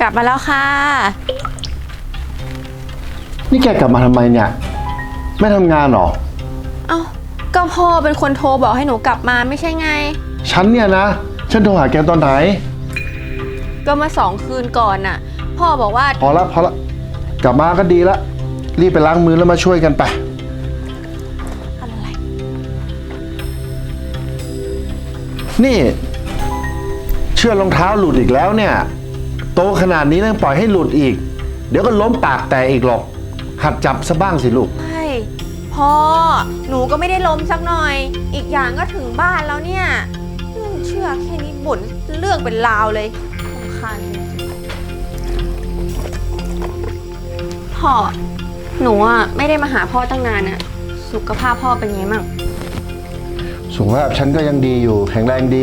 กลับมาแล้วค่ะ นี่แกกลับมาทำไมเนี่ย ไม่ทำงานเหรอ เอ้าก็พ่อเป็นคนโทรบอกให้หนูกลับมาไม่ใช่ไง ฉันเนี่ยนะ ฉันโทรหาแกตอนไหน ก็มาสองคืนก่อนน่ะ พ่อบอกว่า พอละพอละกลับมาก็ดีละ รีบไปล้างมือแล้วมาช่วยกันไป อะไร นี่ เชือกรองเท้าหลุดอีกแล้วเนี่ย โตขนาดนี้ยังปล่อยให้หลุดอีก เดี๋ยวก็ล้มปากแตกอีกหรอก หัดจับซะบ้างสิลูก ใช่พ่อ หนูก็ไม่ได้ล้มสักหน่อย อีกอย่างก็ถึงบ้านแล้วเนี่ยเรื่องเชื่อแค่นี้บ่นเรื่องเป็นราวเลยรำคาญจริงๆพ่อ หนูอะไม่ได้มาหาพ่อตั้งนานน่ะสุขภาพพ่อเป็นไงมั่งสุขภาพฉันก็ยังดีอยู่แข็งแรงดี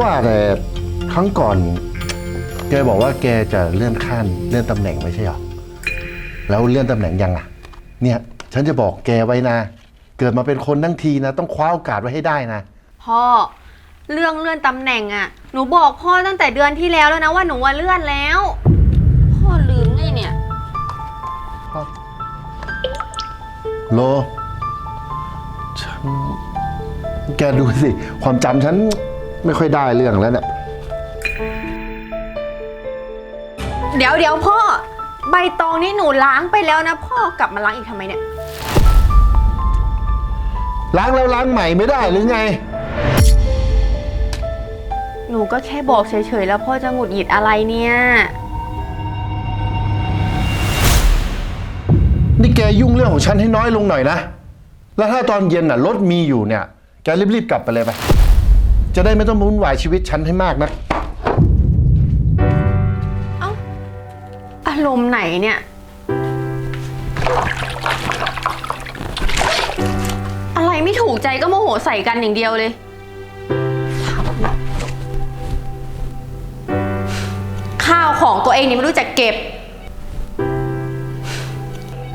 ว่าแต่ครั้งก่อน แกบอกว่าแกจะเลื่อนขั้นเลื่อนตำแหน่งไม่ใช่หรอ แล้วเลื่อนตำแหน่งยังอะ เนี่ย ฉันจะบอกแกไว้นะ เกิดมาเป็นคนทั้งทีนะ ต้องคว้าโอกาสไว้ให้ได้นะ พ่อ เรื่องเลื่อนตำแหน่งอะ่ะ หนูบอกพ่อตั้งแต่เดือนที่แล้วแล้วนะว่าหนูว่าเลื่อนแล้ว พ่อลืมไงเนี่ย โล ฉัน แกดูสิ ความจำฉันไม่ค่อยได้เรื่องแล้วเนี่ย เดี๋ยวเดี๋ยวพ่อ ใบตองนี่หนูล้างไปแล้วนะ พ่อกลับมาล้างอีกทำไมเนี่ย ล้างแล้วล้างใหม่ไม่ได้หรือไง หนูก็แค่บอกเฉยๆ แล้วพ่อจะหงุดหงิดอะไรเนี่ย นี่แกยุ่งเรื่องของฉันให้น้อยลงหน่อยนะ แล้วถ้าตอนเย็นน่ะรถมีอยู่เนี่ย แกรีบๆกลับไปเลยไป จะได้ไม่ต้องวุ่นวายชีวิตฉันให้มากนะเอารมณ์ไหนเนี่ย อะไรไม่ถูกใจก็โมโหใส่กันอย่างเดียวเลย ข้าวของตัวเองนี่ไม่รู้จักเก็บ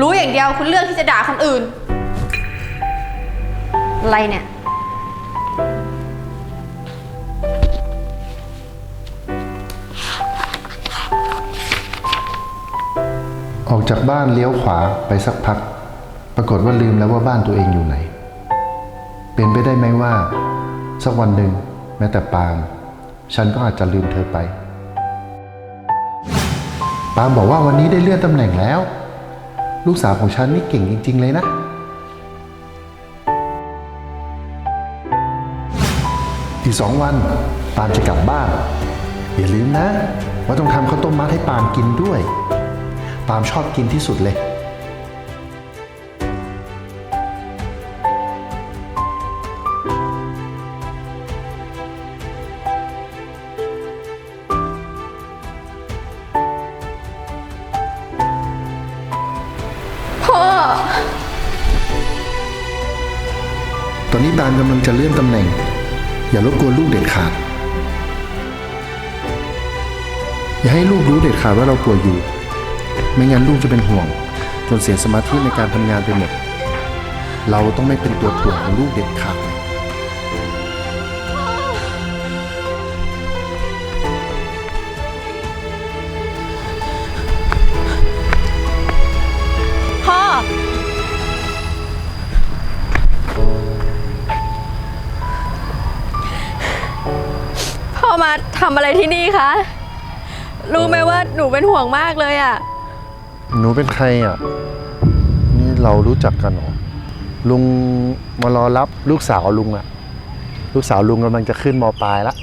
รู้อย่างเดียวคุณเลือกที่จะด่าคนอื่น อะไรเนี่ย ออกจากบ้านเลี้ยวขวาไปสักพัก ปรากฏว่าลืมแล้วว่าบ้านตัวเองอยู่ไหน เป็นไปได้ไหมว่า สักวันหนึ่งแม้แต่ปาล์มฉันก็อาจจะลืมเธอไป ปาล์มบอกว่าวันนี้ได้เลื่อนตำแหน่งแล้ว ลูกสาวของฉันนี่เก่งจริง ๆ เลยนะ อีกสองวันปาล์มจะกลับบ้าน อย่าลืมนะ ว่าต้องทำข้าวต้มมัดให้ปาล์มกินด้วย ปาล์มชอบกินที่สุดเลย พ่อ ตอนนี้ปาล์มกำลังจะเลื่อนตำแหน่ง อย่ารบกวนลูกเด็ดขาด อย่าให้ลูกรู้เด็ดขาดว่าเราป่วยอยู่ ไม่งั้นลูกจะเป็นห่วง จนเสียสมาธิในการทำงานไปหมด เราต้องไม่เป็นตัวถ่วงของลูกเด็ดขาดพ่อ พ่อมาทำอะไรที่นี่คะ รู้ไหมว่าหนูเป็นห่วงมากเลยอะ่ะ หนูเป็นใครอะ นี่เรารู้จักกันเหรอ ลุงมารอรับลูกสาวลุงอะ ลูกสาวลุงกำลังจะขึ้นมปลายละ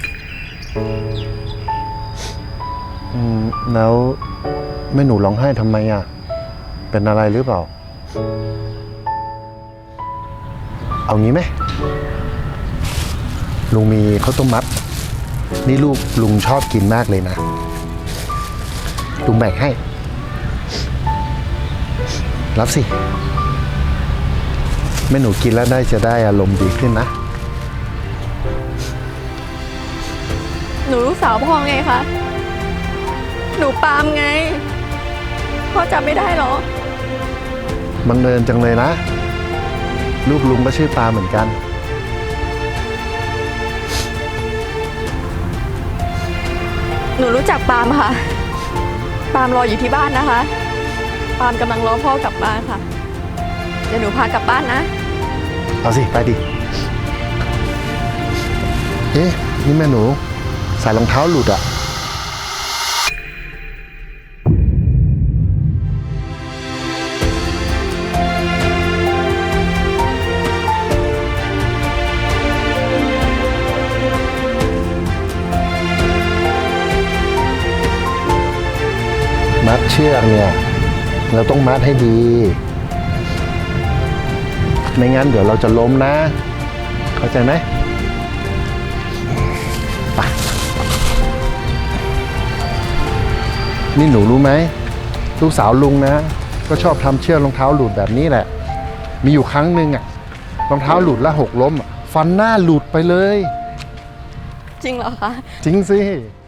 อืมแล้วแม่หนูร้องไห้ทำไมอะ เป็นอะไรหรือเปล่า เอางี้ไหม ลุงมีข้าวต้มมัด นี่ลูกลุงชอบกินมากเลยนะ ลุงแบ่งให้ รับสิแม่หนูกินแล้วได้จะได้อารมณ์ดีขึ้นนะ หนูลูกสาวพ่อไงคะ หนูปาล์มไง พ่อจำไม่ได้เหรอบังเอิญจังเลยนะ ลูกลุงก็ชื่อปาเหมือนกัน หนูรู้จักปาล์มค่ะ ปาล์มรออยู่ที่บ้านนะคะ ปาล์มกำลังรอพ่อกลับบ้านค่ะ เดี๋ยวหนูพากลับบ้านนะ เอาสิไปดิ เอ๊ะ นี่แม่หนูใส่รองเท้าหลุดอะมัดเชือกเนี่ย เราต้องมัดให้ดี ไม่งั้นเดี๋ยวเราจะล้มนะ เข้าใจไหมไปนี่หนูรู้ไหมลูกสาวลุงนะ ก็ชอบทำเชือกรองเท้าหลุดแบบนี้แหละ มีอยู่ครั้งหนึ่งอะรองเท้าหลุดแล้วหกล้มอะฟันหน้าหลุดไปเลย จริงเหรอคะ จริงสิโ